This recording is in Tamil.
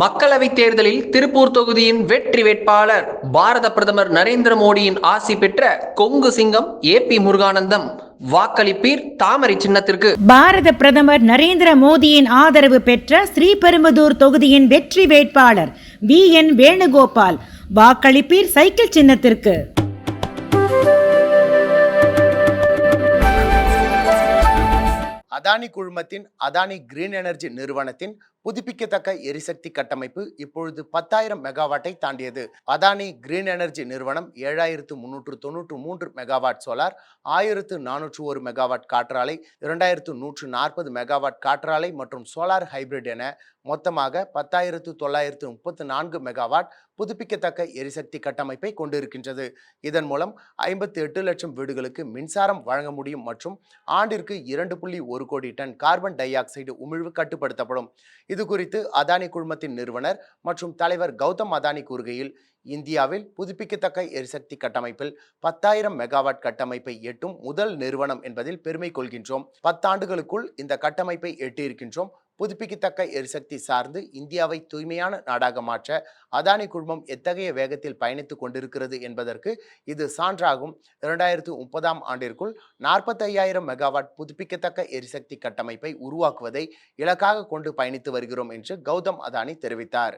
மக்களவைத் தேர்தலில் திருப்பூர் தொகுதியின் வெற்றி வேட்பாளர் பாரத பிரதமர் நரேந்திர மோடியின் ஆசி பெற்ற கொங்கு சிங்கம் ஏ பி முருகானந்தம். வாக்களிப்பீர் தாமரை சின்னத்திற்கு. பாரத பிரதமர் நரேந்திர மோடியின் ஆதரவு பெற்ற ஸ்ரீபெரும்புதூர் தொகுதியின் வெற்றி வேட்பாளர் வி. என். வேணுகோபால். வாக்களிப்பீர் சைக்கிள் சின்னத்திற்கு. அதானி குழுமத்தின் அதானி கிரீன் எனர்ஜி நிறுவனத்தின் புதுப்பிக்கத்தக்க எரிசக்தி கட்டமைப்பு இப்பொழுது பத்தாயிரம் மெகாவாட்டை தாண்டியது. அதானி கிரீன் எனர்ஜி நிறுவனம் ஏழாயிரத்து முன்னூற்று தொன்னூற்று மூன்று மெகாவாட் சோலார் ஆயிரத்து நானூற்று ஒரு மெகாவாட் காற்றாலை இரண்டாயிரத்து நூற்று நாற்பது மெகாவாட் காற்றாலை மற்றும் சோலார் ஹைபிரிட் என மொத்தமாக பத்தாயிரத்து தொள்ளாயிரத்து முப்பத்து நான்கு மெகாவாட் புதுப்பிக்கத்தக்க எரிசக்தி கட்டமைப்பை கொண்டிருக்கின்றது. இதன் மூலம் ஐம்பத்தி எட்டு லட்சம் வீடுகளுக்கு மின்சாரம் வழங்க முடியும் மற்றும் ஆண்டிற்கு இரண்டு புள்ளி ஒரு கோடி டன் கார்பன் டை ஆக்சைடு உமிழ்வு கட்டுப்படுத்தப்படும். இது குறித்து அதானி குழுமத்தின் நிறுவனர் மற்றும் தலைவர் கௌதம் அதானி கூறுகையில் இந்தியாவில் புதுப்பிக்கத்தக்க எரிசக்தி கட்டமைப்பில் பத்தாயிரம் மெகாவாட் கட்டமைப்பை எட்டும் முதல் நிறுவனம் என்பதில் பெருமை கொள்கின்றோம். பத்தாண்டுகளுக்குள் இந்த கட்டமைப்பை எட்டியிருக்கின்றோம். புதுப்பிக்கத்தக்க எரிசக்தி சார்ந்து இந்தியாவை தூய்மையான நாடாக மாற்ற அதானி குழுமம் எத்தகைய வேகத்தில் பயணித்துக் கொண்டிருக்கிறது என்பதற்கு இது சான்றாகும். இரண்டாயிரத்து முப்பதாம் ஆண்டிற்குள் நாற்பத்தையாயிரம் மெகாவாட் புதுப்பிக்கத்தக்க எரிசக்தி கட்டமைப்பை உருவாக்குவதை இலக்காக கொண்டு பயணித்து வருகிறோம் என்று கௌதம் அதானி தெரிவித்தார்.